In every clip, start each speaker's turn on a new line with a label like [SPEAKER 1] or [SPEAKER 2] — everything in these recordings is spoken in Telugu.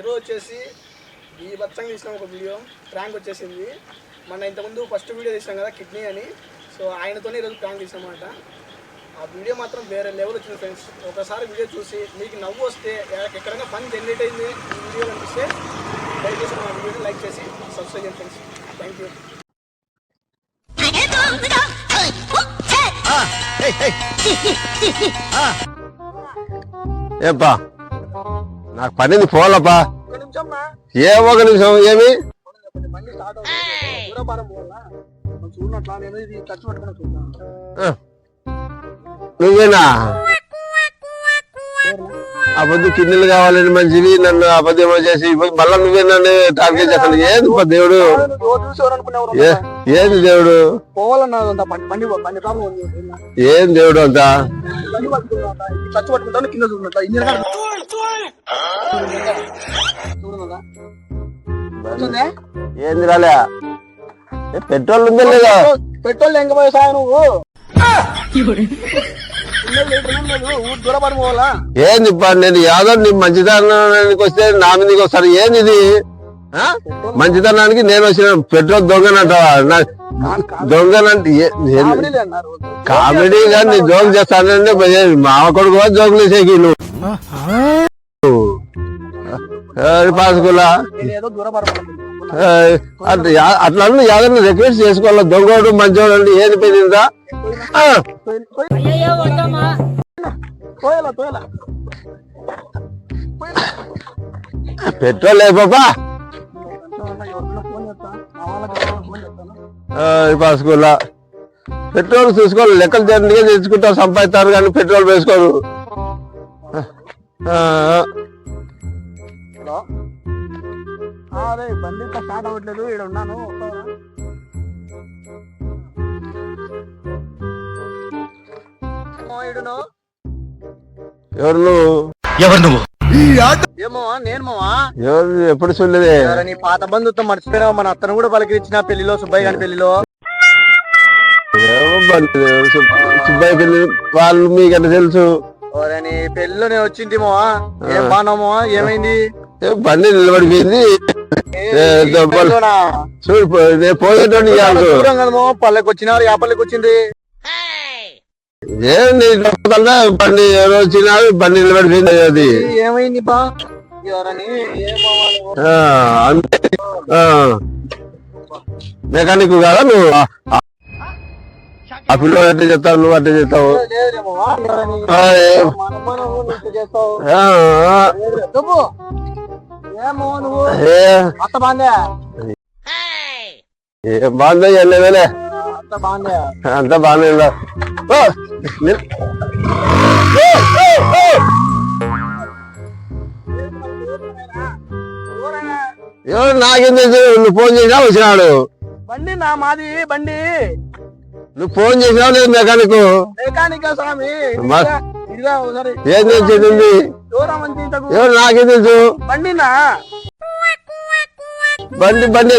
[SPEAKER 1] ఈరోజు వచ్చేసి ఈ బచ్చంగా తీసిన ఒక వీడియో ప్రాంక్ వచ్చేసింది. మన ఇంతకుముందు ఫస్ట్ వీడియో తీసాం కదా కిడ్నీ అని. సో ఆయనతోనే ఈరోజు ప్రాంక్ తీసామన్నమాట. ఆ వీడియో మాత్రం వేరే లెవెల్ వచ్చింది ఫ్రెండ్స్ ఒకసారి వీడియో చూసి మీకు నవ్వు వస్తే ఎక్కడ- ఎక్కడైనా ఫన్ జనరేట్ అయింది ఈ వీడియో కనిపిస్తే దయచేసి మా వీడియోని లైక్ చేసి సబ్స్క్రైబ్ చేయండి ఫ్రెండ్స్ థ్యాంక్ యూ
[SPEAKER 2] ఏపా నాకు పనిది పోలపా ఏ ఒక నిమిషం ఏమి? ఆ. నువ్వేనా? అబద్ధ కిడ్నీలు కావాలని మంచివి నన్ను అబద్ధం చేసి మళ్ళా నువ్వే నన్ను టార్గెట్ చేస్తాను ఏంది దేవుడు? ఏంది దేవుడు? ఏం దేవుడు అంతా? ఏంది రాలే? పెట్రోల్ ఉందా లేదా?
[SPEAKER 1] పెట్రోల్ ఎంక పోయి సాయ నువ్వు?
[SPEAKER 2] ఏంది నేను యాదో నీ మంచితనానికి వస్తే నా మీదకి వస్తారు ఏంది ఇది? మంచితనానికి నేను వచ్చిన పెట్రోల్ దొంగనంటావా? దొంగనంటే కామెడీ నీ జోక్ చేస్తానంటే మావ కొడుకు జోకులు వేసేకి నువ్వు. పాసుకులా? అట్లా యాదన్న రిక్వెస్ట్ చేసుకోవాలి? దొంగోడు మంచోడు అంటే ఏది పెరిగిందా పెట్రోల్
[SPEAKER 1] చేస్తాను
[SPEAKER 2] పాసుకులా. పెట్రోల్ చూసుకోవాలి లెక్కలు జరిగిగా తెచ్చుకుంటారు సంపాదిస్తారు కానీ పెట్రోల్ వేసుకోరు. ఆ,
[SPEAKER 1] హలో అదే బండి ఇంకా స్టార్ట్ అవ్వట్లేదు ఇక్కడ ఉన్నాను
[SPEAKER 2] ఎవరు నువ్వు?
[SPEAKER 3] ఎవరు నువ్వు?
[SPEAKER 1] ఏమో నేను మావా?
[SPEAKER 2] ఎవరు ఎప్పుడు చూడలేదే?
[SPEAKER 1] నీ పాత బంధుత్వం మర్చిపోయినావు? మన అత్తను కూడా పలకరించిన పెళ్ళిలో సుబ్బయ్య గారి
[SPEAKER 2] పెళ్ళిలో సుబ్బయ్య పెళ్ళి వాళ్ళు మీకంటే తెలుసు?
[SPEAKER 1] నీ పెళ్ళిలో నేను వచ్చింది మావా. ఏం బాగున్నామో ఏమైంది?
[SPEAKER 2] బండి నిలబడిపోయింది? చూడు నేను పోయేటోని
[SPEAKER 1] పల్లెకి వచ్చినారు ఆ పల్లెకి వచ్చింది
[SPEAKER 2] ఏంది బండి వచ్చినారు బండి నిలబడిపోయింది అది.
[SPEAKER 1] ఏమైంది బా.
[SPEAKER 2] మెకానిక్ కదా నువ్వు? ఆ పిల్లలు అట్టే చెప్తావు నువ్వు అట్టే చెప్తావు ఏ- బాగుందో
[SPEAKER 1] బాందే
[SPEAKER 2] అంతా బాగానే ఉందా. ఎవరు నాకేం తెలుసు నువ్వు ఫోన్ చేసినా వచ్చినాడు.
[SPEAKER 1] బండి నా మాది బండి
[SPEAKER 2] నువ్వు ఫోన్ చేసినావు లేదు మెకానిక్
[SPEAKER 1] మెకానిక్ స్వామి
[SPEAKER 2] ఏం తెలిసింది ఎవరు నాకేం తెలుసు?
[SPEAKER 1] బండి
[SPEAKER 2] బండి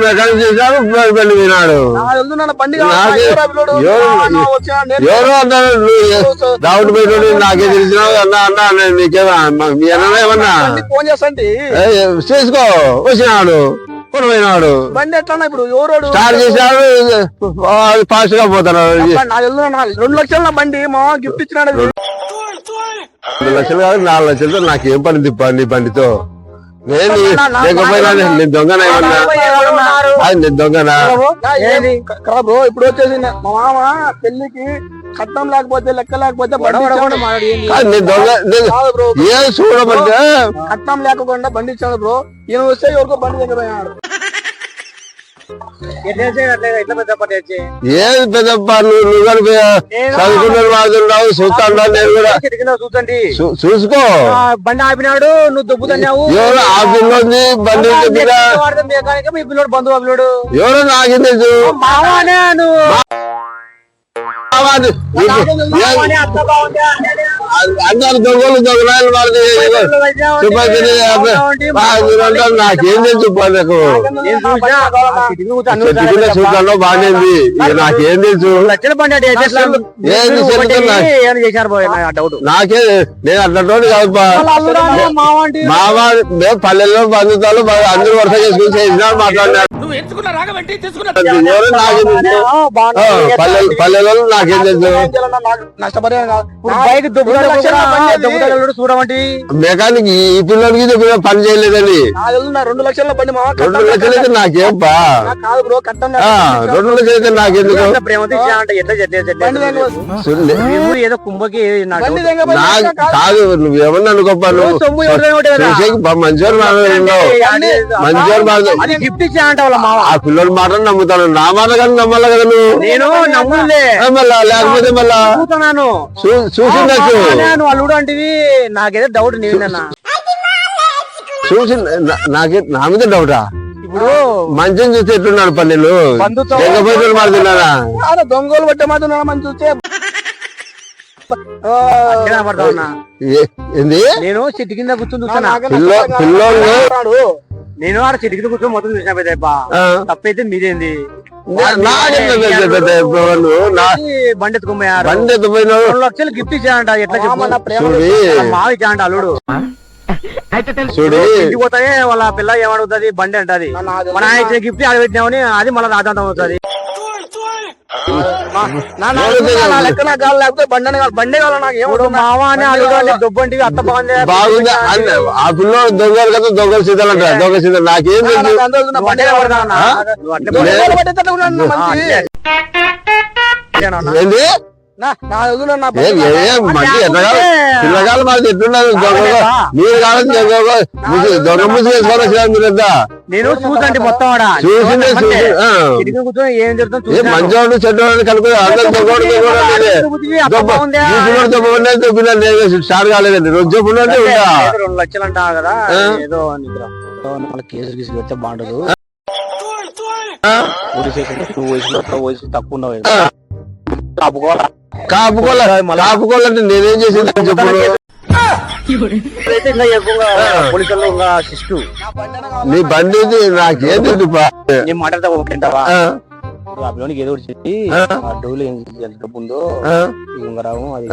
[SPEAKER 2] మెకానిక్ చేసినాడు బండి వినాడు
[SPEAKER 1] ఎవరా
[SPEAKER 2] పెట్టాడు నాకే తెలిసినావు అన్నా అన్నా అన్నా నీకేమా మీ అన్న ఏమన్నా? చేసుకో వచ్చినాడు. పోయినాడు
[SPEAKER 1] బండి ఎట్లా ఇప్పుడు ఎవరోడు
[SPEAKER 2] స్టార్ట్ చేసినాడు ఫాస్ట్గా పోతున్నాడు
[SPEAKER 1] నా రెండు లక్షలు నా బండి మా గిఫ్ట్ ఇచ్చినాడు
[SPEAKER 2] రెండు లక్షలు కాదు నాలుగు లక్షలతో నాకు ఏం పని తిప్ప నీ బండితో నేను లేకపోయినా నేను దొంగన ఏమన్నా అది నేను దొంగనా
[SPEAKER 1] ఏది కదా బ్రో ఇప్పుడు వచ్చేసి మా మామ పెళ్ళికి కట్నం లేకపోతే లెక్క లేకపోతే
[SPEAKER 2] చూడమంటే
[SPEAKER 1] కట్నం లేకుండా బండి ఇచ్చాడు బ్రో. ఈయన వస్తే ఎవరికో బండి దగ్గర
[SPEAKER 2] ఏది పెద్దప్ప నువ్వు నువ్వు చదువుకున్న వాడుతున్నావు చూస్తాను నేను కూడా. చూసుకో.
[SPEAKER 1] బండి ఆపినాడు నువ్వు దుబ్బుతున్నావు
[SPEAKER 2] ఎవరు ఆ పిల్లోంది బండి
[SPEAKER 1] మీ పిల్లడు బంధువు పిల్లడు
[SPEAKER 2] ఎవరు నాకేం తెలుసు
[SPEAKER 1] మావానే నువ్వు.
[SPEAKER 2] అందరు దొంగలు దొంగలు మీరంటారు నాకేం తెలుసు నాకు. సూచనలో బాగానేది. నాకేం తెలుసు? నాకే నేను అట్లాంటి కాదు బా.
[SPEAKER 3] మా వంటి
[SPEAKER 2] మా వాడు మేము పల్లెల్లో బంధుతాలు అందరూ వరుస చేసుకుని చేసినారు మాట్లాడినారు. ఎవరు నాకేం నాకేం తెలుసు? మెకానిక్ ఈ పిల్లలకి చెప్పిన పని
[SPEAKER 1] నా రెండు లక్షల బండి మామ
[SPEAKER 2] రెండు లక్షలు అయితే నాకేం రెండు లక్షలు అయితే నాకెందుకు?
[SPEAKER 3] ఏదో కుంభకి నా
[SPEAKER 1] బండి
[SPEAKER 3] doubt.
[SPEAKER 1] దగ్గర
[SPEAKER 2] నా కాదు. నువ్వు ఏమన్నా అనుకోపా నువ్వు?
[SPEAKER 3] సొమ్ము ఎవరిదైనా ఒకటే కదా.
[SPEAKER 2] చూసేకి బా మంచివారు మాట్లాడుతున్నావు
[SPEAKER 3] అది-
[SPEAKER 2] మంచివారు మాట్లాడు
[SPEAKER 3] అది గిఫ్ట్ మామ.
[SPEAKER 2] ఆ పిల్లల మాటలు నమ్ముతాను. నా మాట కానీ నమ్మాలి కదా నువ్వు?
[SPEAKER 3] నేను నమ్ములే?
[SPEAKER 2] మళ్ళా లేకపోతే మళ్ళా
[SPEAKER 3] చూస్తున్నాను.
[SPEAKER 2] చూసిండొచ్చు
[SPEAKER 3] అల్లుడు అంటివి నాకేదో డౌట్ నేనన్నా
[SPEAKER 2] చూసి నా- నాకే నా మీద డౌటా
[SPEAKER 3] ఇప్పుడు
[SPEAKER 2] మంచిని చూస్తే ఎట్లున్నాడు పల్లెలు? మారుతున్నారా
[SPEAKER 1] కాదు, దొంగలు పట్టే మాత్రం మనం చూస్తే?
[SPEAKER 2] ఏంది?
[SPEAKER 3] నేను చెట్టు కింద కూర్చొని
[SPEAKER 1] నష్టపరిహారం
[SPEAKER 2] పిల్లోళ్ళు.
[SPEAKER 3] నేను ఆడ చెట్టు కింద కూర్చొని మొత్తం చూసిన పెద్ద
[SPEAKER 2] ఆ,
[SPEAKER 3] తప్పైతే మీదేంది? బండి ఎత్తుకుపోయారు
[SPEAKER 2] బండి ఎత్తుపోయినావు
[SPEAKER 3] రెండు లక్షలు గిఫ్ట్ ఇచ్చానంట ఎట్లా చెప్పు?
[SPEAKER 1] మామ నా ప్రేమ
[SPEAKER 2] చూడి.
[SPEAKER 3] వాళ్ళ మావ ఇచ్చానంట అల్లుడు.
[SPEAKER 2] చూడి.
[SPEAKER 3] ఇంటికి పోతానే వాళ్ళ పిల్ల ఏమడుగుతుంది? బండి అంటది. మన ఆయన ఇచ్చిన గిఫ్ట్ ఆడ పెట్టినామని అది మళ్ళీ రాజాంతం అవుతుంది.
[SPEAKER 1] నా- నా- నా లెక్క నాకు కావాలి లేకపోతే బండి కావాలి. బండి కావాలి నాకు ఏమవుతుంది
[SPEAKER 3] మావ అని అల్లుడు దొబ్బంటివి అత్త బాగుంది
[SPEAKER 2] బాగుంది. ఆ పిల్లోడు దొంగలు కదా దొంగలు సీతలు అంట దొంగ సీతలు. నాకేం
[SPEAKER 1] బండి
[SPEAKER 2] పిల్లగాలు మాది ఎట్లున్నారు? మీరు దొంగ ముసి- వేసుకొని మీరు
[SPEAKER 3] నేను చూసండి మొత్తం
[SPEAKER 2] చూసిందే. మంచోడు చెడ్డోడు అందరు దొంగోడు స్టార్ట్ కాలేదండి. రోజు చెప్పుకుంటే
[SPEAKER 3] రెండు లక్షలు అంటా కదా. ఏదో నిద్ర కేసులు గీసులు పెడితే బాగుండదు? పోలీస్ స్టేషన్ వయసులో వయసు తక్కువ ఉన్నావు తప్పుకోవాలా
[SPEAKER 2] కాపుకోలే కాపుకోవాలంటే నేనేం చేసింది? చెప్పు
[SPEAKER 1] నా బండి
[SPEAKER 2] నాకేం తెలుసు
[SPEAKER 3] ఏదో చెప్పి డబ్బులు ఎంత డబ్బు ఉందో ఉంగరాము అది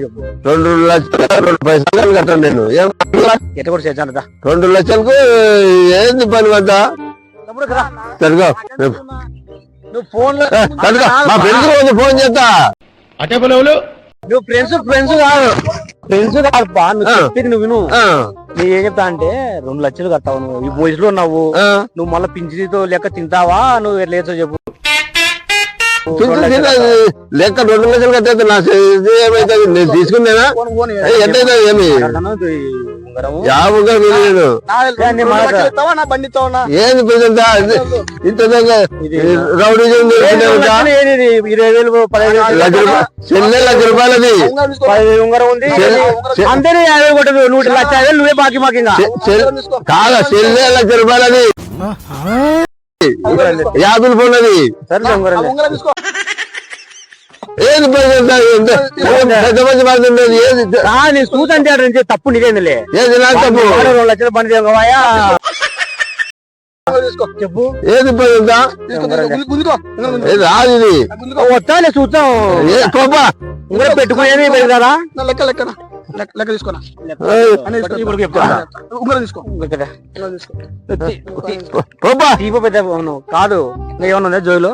[SPEAKER 3] చెప్పు.
[SPEAKER 2] రెండు లక్షలు రెండు పైసలు కట్టాను నేను?
[SPEAKER 3] ఎట్ట కూడా చేశాను
[SPEAKER 2] రెండు లక్షలకు ఏంది పని వద్ద? సరిగా.
[SPEAKER 3] నువ్వు ఫోన్లో
[SPEAKER 2] సరిగా మా ఫ్రెండ్స్ రోజు ఫోన్ చేస్తా.
[SPEAKER 3] నువ్వు ఫ్రెండ్స్ ఫ్రెండ్స్ కాదు. ఫ్రెండ్స్ కాదు బా నువ్వు. చెప్పేది నువ్వు విను.
[SPEAKER 2] ఆ,
[SPEAKER 3] నేను ఏం చెప్తా అంటే రెండు లక్షలు కడతావు నువ్వు. ఈ వయసులో ఉన్నావు. నువ్వు మళ్ళీ పింఛనీతో లెక్క తింటావా? నువ్వు ఎట్లేసో చెప్పు.
[SPEAKER 2] లెక్క రెండు లక్షలు కట్టేది నా ఇది ఏమైతుంది? నేను. ఏ, ఎంతైతే ఏమి? యాభైగా
[SPEAKER 1] నా?
[SPEAKER 2] ఏంది ప్రజెంట్? ఇంత రౌడీ
[SPEAKER 3] ఏది రెండు లక్షలు? ఏది ఇది? ఇరవై వేలు
[SPEAKER 2] లక్ష రూపాయలు చెల్లె లక్ష రూపాయలది.
[SPEAKER 1] ఉంగరం
[SPEAKER 3] ఉంది. అందరూ యాభై కొట్టదు. నూట లక్ష నువ్వే బాకీ మాకు ఇంకా
[SPEAKER 2] చె- చెల్- కాదా? చెల్లె లక్ష రూపాయలది. యాభై పోన్నది. ఏది పెద్ద పడుతున్నది ఏది
[SPEAKER 3] నీ ఆడ నుంచి తప్పు నీదేందిలే
[SPEAKER 2] ఏది నా తప్పు?
[SPEAKER 3] రెండు లక్షలు
[SPEAKER 1] తీసుకో.
[SPEAKER 3] చెప్పు.
[SPEAKER 2] ఏది రాదు ఇది.
[SPEAKER 3] వస్తాలే చూద్దాం.
[SPEAKER 2] కోపా.
[SPEAKER 3] ఉంగరం పెట్టుకునేది
[SPEAKER 1] లెక్క లెక్కన? లెక్క తీసుకోనా.
[SPEAKER 3] ఇప్పుడు చెప్తా
[SPEAKER 1] ఉంగరం తీసుకో.
[SPEAKER 3] కదా. తీప పెద్ద ఏమన్నా ఉందా జోయిలో?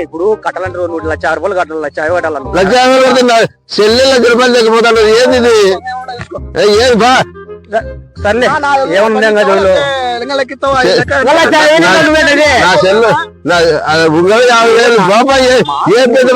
[SPEAKER 3] ఇప్పుడు కట్టాలంటే నూట లక్ష రూపాయలు కట్టాలి లక్ష యాభై కట్టాలను
[SPEAKER 2] లక్ష యాభై లక్ష రూపాయలు తగ్గిపోతాను ఏంది ఇది? ఏ, ఏది బా?
[SPEAKER 3] సర్లే ఏమన్నా?
[SPEAKER 2] నా సెల్ యాభై వేలు బాబా ఏ పెద్ద